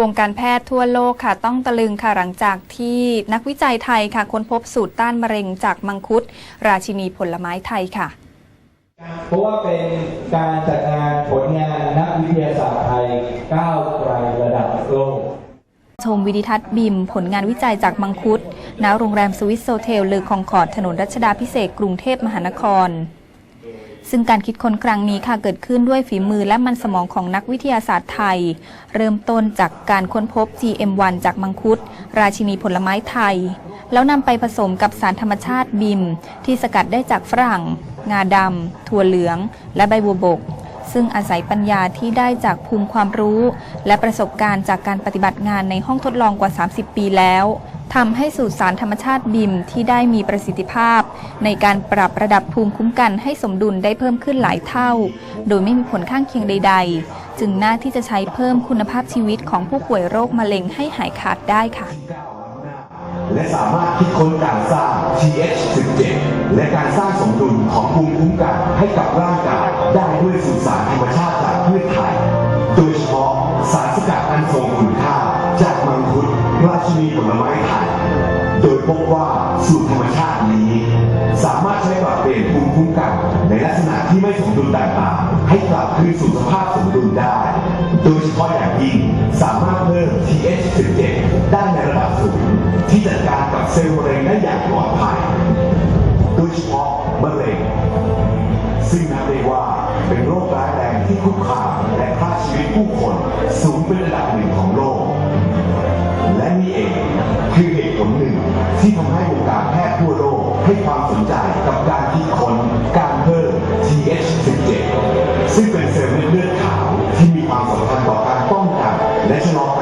วงการแพทย์ทั่วโลกค่ะต้องตะลึงค่ะหลังจากที่นักวิจัยไทยค่ะค้นพบสูตรต้านมะเร็งจากมังคุด ราชินีผลไม้ไทยค่ะ เพราะว่าเป็นการจัดงานผลงานนักวิทยาศาสตร์ไทยก้าวไกลระดับโลกชมวิดิทัศน์บิม ผลงานวิจัยจากมังคุดณโรงแรมสวิสโซเทล เลอคองคอร์ดถนนรัชดาพิเศษกกรุงเทพมหานคร ซึ่งการคิดค้นครั้งนี้ค่ะเกิดขึ้นด้วยฝีมือและมันสมองของนักวิทยาศาสตร์ไทย เริ่มต้นจากการค้นพบ GM1 จากมังคุด ราชินีผลไม้ไทย แล้วนำไปผสมกับสารธรรมชาติบิม ที่สกัดได้จากฝรั่ง งาดำถั่วเหลือง และใบบัวบก ซึ่งอาศัยปัญญาที่ได้จากภูมิความรู้ และประสบการณ์จากการปฏิบัติงานในห้องทดลองกว่า 30 ปีแล้ว ทำให้สูตรสารธรรมชาติบิมที่ได้มีประสิทธิภาพ ในการปรับระดับภูมิคุ้มกันให้สมดุลได้เพิ่มขึ้นหลายเท่า โดยไม่มีผลข้างเคียงใด ๆ จึงน่าที่จะใช้เพิ่มคุณภาพชีวิตของผู้ป่วยโรคมะเร็งให้หายขาดได้ค่ะ และสามารถคิดค้นการสร้าง TH17 และการสร้างสมดุลของภูมิคุ้มกันให้กับร่างกายได้ด้วยสูตรสารธรรมชาติจากพืชไทยโดยเฉพาะสารสกัดอันทรงคุณค่าจากมังคุด ราชินีผลไม้ไทย โดยพบว่าสูตรธรรมชาตินี้ สามารถใช้ปรับเปลี่ยนภูมิคุ้มกันในลักษณะที่ไม่สมดุลต่างๆ ให้กลับคืนสู่สภาพสมดุลได้ โดยเฉพาะอย่างยิ่งสามารถเพิ่ม TH17 ได้ในระดับสูงที่จัดการกับเซลล์มะเร็งได้อย่างปลอดภัย โดยเฉพาะมะเร็ง ซึ่งนับได้ว่าเป็นโรคร้ายแรงที่คุกคามและฆ่าชีวิตผู้คนสูงเป็นอัน ความสนใจกับการคิดค้นการเพิ่ม TH17 ซึ่งเป็นเซลล์เม็ดเลือดขาวที่มีความสำคัญต่อการป้องกันและชะลอการ